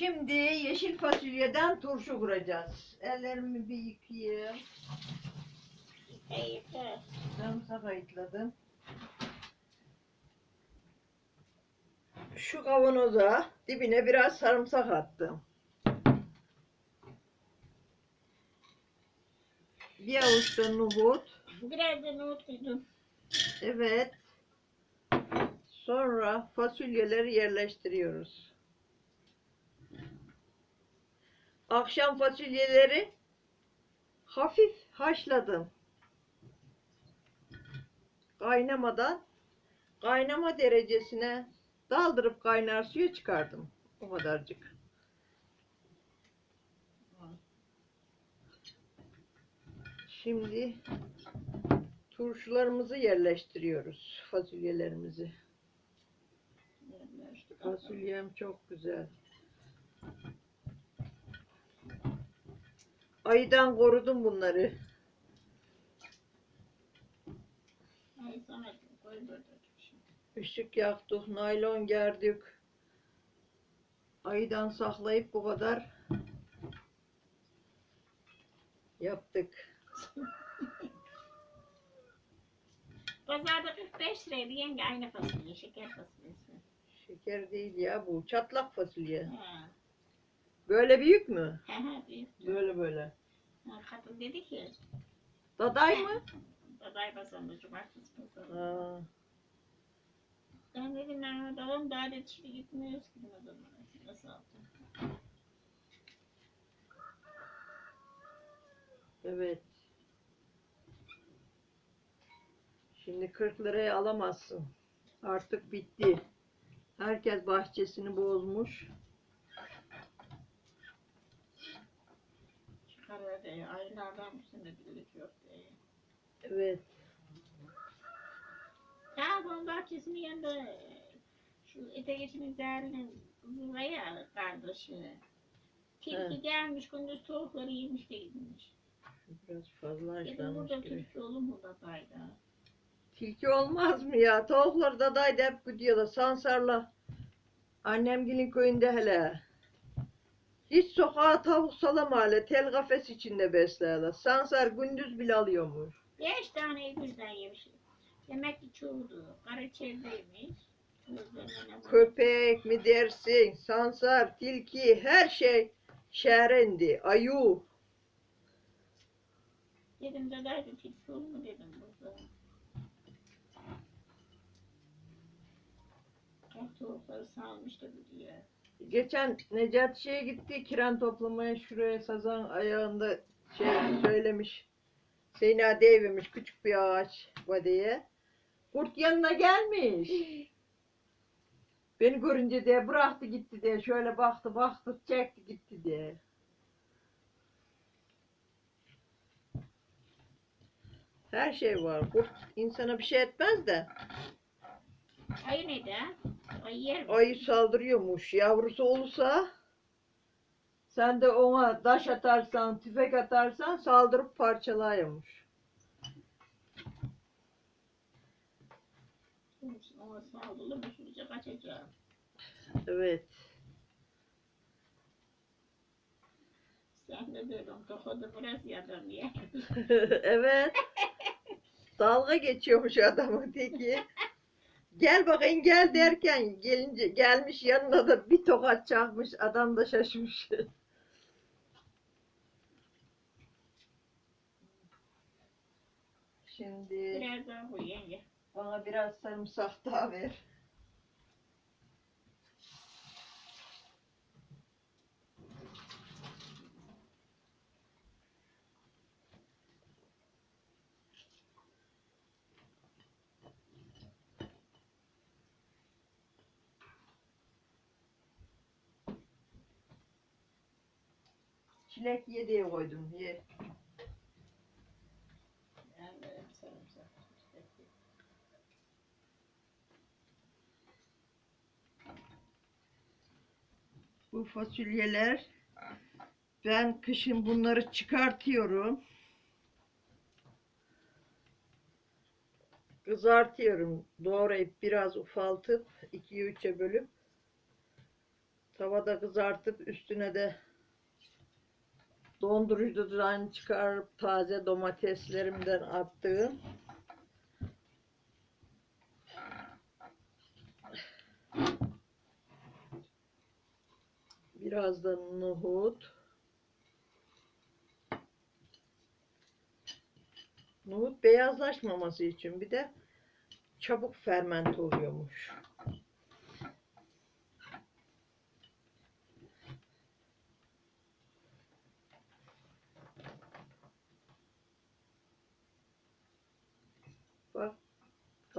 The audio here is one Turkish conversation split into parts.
Şimdi yeşil fasulyeden turşu kuracağız. Ellerimi bir yıkayayım. Keyifli. Sarımsak ayıkladım. Şu kavanoza dibine biraz sarımsak attım. Bir avuç da nohut. Biraz da nohut koydum. Evet. Sonra fasulyeleri yerleştiriyoruz. Akşam fasulyeleri hafif haşladım. Kaynamadan kaynama derecesine daldırıp kaynar suya çıkardım. O kadarcık. Şimdi turşularımızı yerleştiriyoruz. Fasulyelerimizi. Fasulyem çok güzel. Ayıdan korudum bunları. Işık yaktık, naylon gerdik. Ayıdan saklayıp bu kadar yaptık. Pazarda 45 liraydı yenge aynı fasulye, şeker fasulyesi. Şeker değil ya bu, çatlak fasulye. Ha. Böyle büyük mü? He he büyük. Böyle böyle. Kadın dedi ki, Daday mı? baday pazarında cumartesi pazarında. Aa, Ben dedim ben babam daha dedi şimdi gitmiyoruz ki o zaman. Nasıl alacağım? evet. Şimdi 40 liraya alamazsın. Artık bitti. Herkes bahçesini bozmuş. Çıkarıyor diye. Aylardan bu sene birlik yok diye. Evet. Ya bunun bahçesinin yanında e, şu etekisinin değerinin kızı var ya kardeşi. Tilki gelmiş gündüz tavukları yemiş de gitmiş. Biraz fazla haşlanmış burada gibi. tilki olur mu da dayda? Tilki olmaz mı ya? Tavuklar da daydı hep gidiyorlar. Sansarla. Annemgilin köyünde hele. Hiç sokağa tavuk salam hale. Tel kafes içinde beslerler. Sansar gündüz bile alıyormuş. Beş tane birden yemiş. Demek ki çoğudu. Karaçeldeymiş. Köpek mi dersin? Sansar, tilki, her şey şerendi. Ayu. Dedim de dayda tilki olur mu dedim burada. Tavukları salmış da gidiyor. Geçen Necati'ye gitti kiran toplamaya şuraya sazan ayağında şey söylemiş. Seyna devmiş küçük bir ağaç vadeye. Kurt yanına gelmiş. Beni görünce de bıraktı gitti diye şöyle baktı baktı çekti gitti diye. Her şey var. Kurt insana bir şey etmez de. Ayı neydi ha? Ayı yer mi? Ayı saldırıyormuş. Yavrusu olursa sen de ona taş atarsan, tüfek atarsan saldırıp parçalayıyormuş. Ona saldırır mı? Şuraya kaçacağım. Evet. Sen de böyle tokadı biraz yadım ya. evet. Dalga geçiyormuş adamın teki. Gel bakayım gel derken gelince gelmiş yanına da bir tokat çakmış. Adam da şaşmış. Şimdi Biraz daha bu yenge. bana biraz sarımsak daha ver. Çilek ye diye koydum. Ye. Bu fasulyeler ben kışın bunları çıkartıyorum. Kızartıyorum. Doğrayıp biraz ufaltıp 2-3'e bölüp Tavada kızartıp üstüne de dondurucudan çıkarıp taze domateslerimden attığım biraz da nohut nohut beyazlaşmaması için bir de çabuk ferment oluyormuş.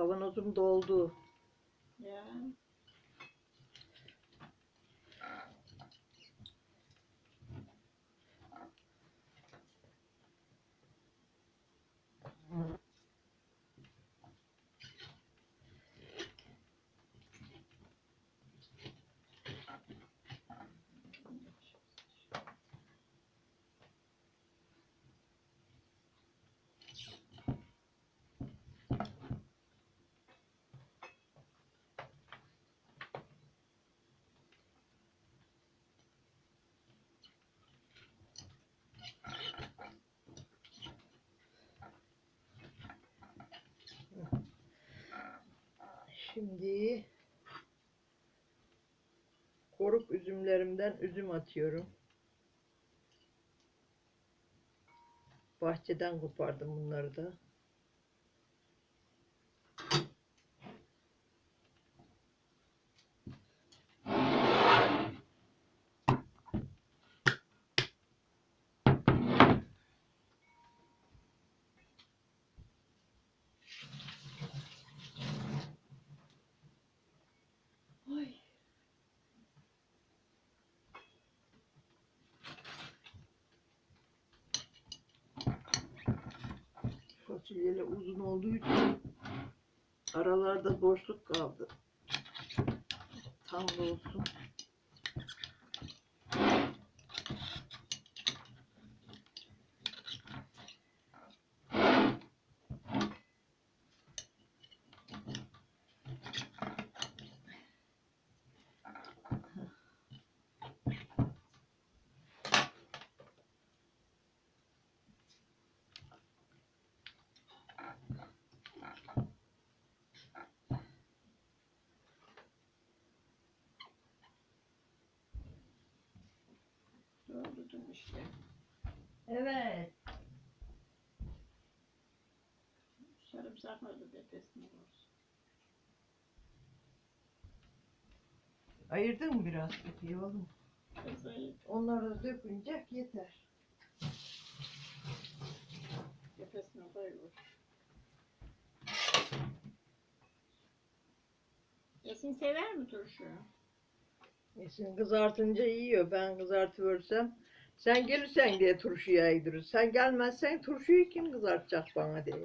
Kavanozum doldu. Ya. Şimdi koruk üzümlerimden üzüm atıyorum. Bahçeden kopardım bunları da. Ay. Fasulyeler uzun olduğu için aralarda boşluk kaldı. Tam da olsun. Doldurdum işte. Evet. Sarımsakla da tepesine olsun. Ayırdın mı biraz peki oğlum? Kızayı Onları da dökünce yeter. tepesine koyuyor. Esin sever mi turşu? Esin kızartınca yiyor. Ben kızartıversem sen gelirsen diye turşuya yedirir. Sen gelmezsen turşuyu kim kızartacak bana diye.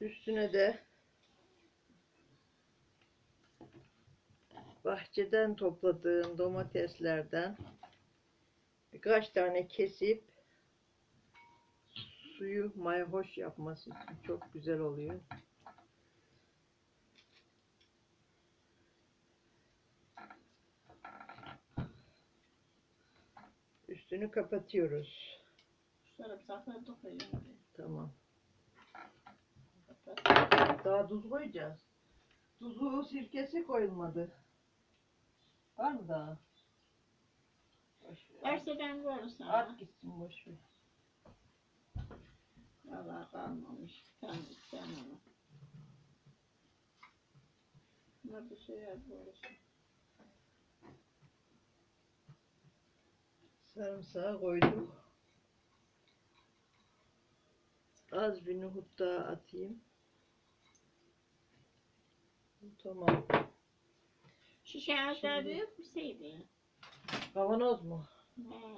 Üstüne de bahçeden topladığım domateslerden birkaç tane kesip suyu mayhoş yapması için çok güzel oluyor. Üstünü kapatıyoruz. Sarımsakları da koyuyorum. Tamam. Kapat. Daha tuz koyacağız. Tuzu sirkesi koyulmadı. Var mı daha? Boş ver. Verse ben koyarım sana. At gitsin boş ver. Valla kalmamış. Bir tane ama. Bunlar da şey yap Sarımsağı koyduk. Az bir nohut daha atayım. Tamam. Şişe Şimdi- büyük bir şeydi. Kavanoz mu? He.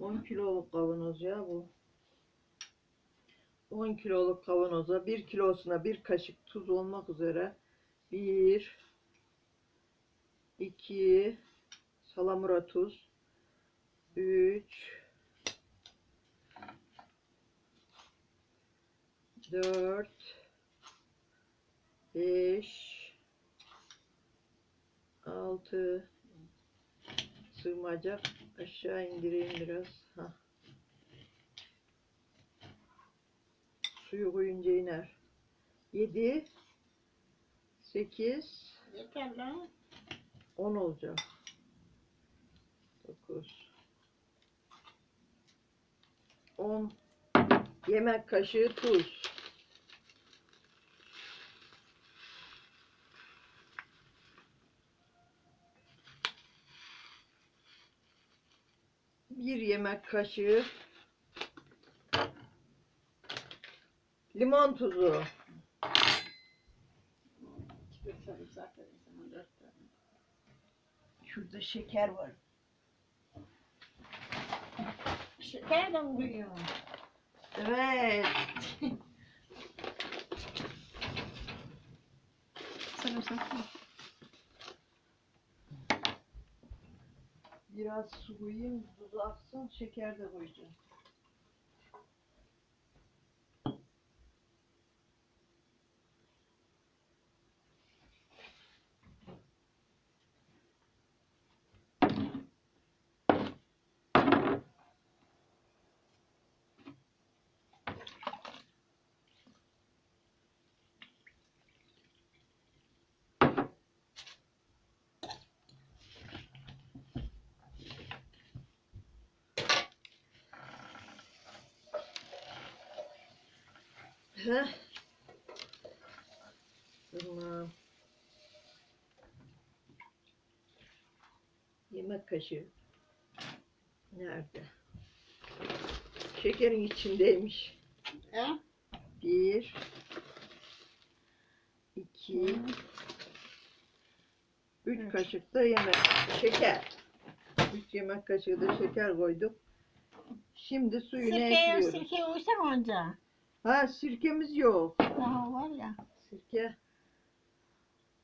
10 kiloluk kavanoz ya bu. 10 kiloluk kavanoza 1 kilosuna bir kaşık tuz olmak üzere 1 2 salamura tuz 3 4 Beş. Altı. Sığmayacak. Aşağı indireyim biraz. Hah. Suyu koyunca iner. Yedi. Sekiz. Yeter lan. 10 olacak. 9 10 yemek kaşığı tuz. Bir yemek kaşığı limon tuzu. Şurada şeker var. Şeker de mi koyuyorsun? Evet. Sarımsak mı? Biraz su koyayım, tuz aksın, şeker de koyacağım. Heh. Tamam. Yemek kaşığı. Nerede? Şekerin içindeymiş. He? Bir. iki, Üç Üç. kaşık da yemek. Şeker. Üç yemek kaşığı da şeker koyduk. Şimdi suyunu Sirke, ekliyoruz. sirke uysak onca. Ha sirkemiz yok. Daha var ya. Sirke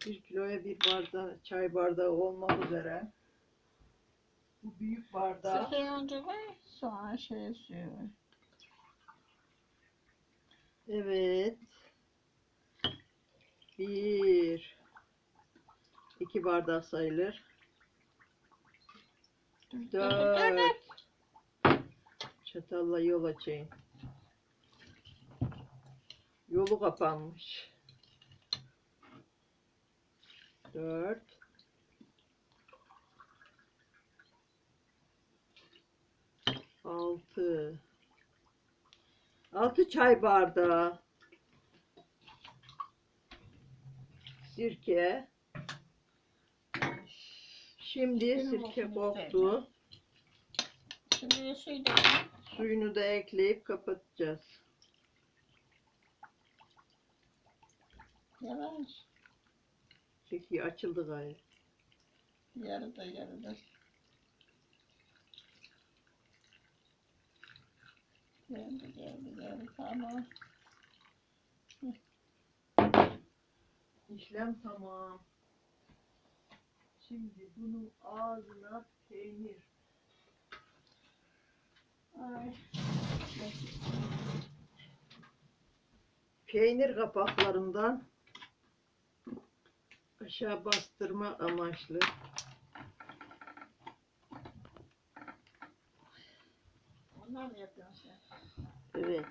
bir kiloya bir bardağı, çay bardağı olmak üzere. Bu büyük bardağı. Sirke önce koy, sonra şey suyu koy. Evet. Bir. iki bardak sayılır. Dört. Çatalla yol açayım. Yolu kapanmış. Dört. Altı. Altı çay bardağı. Sirke. Şimdi sirke koktu. Şimdi suyu da Suyunu da ekleyip kapatacağız. Yavaş. Çekiyor açıldı gayet. Yarıda yarıda. Geldi geldi geldi tamam. İşlem tamam. Şimdi bunun ağzına peynir. Ay. Peynir kapaklarından aşağı bastırma amaçlı. Onlar mı yapıyorsun sen? Evet.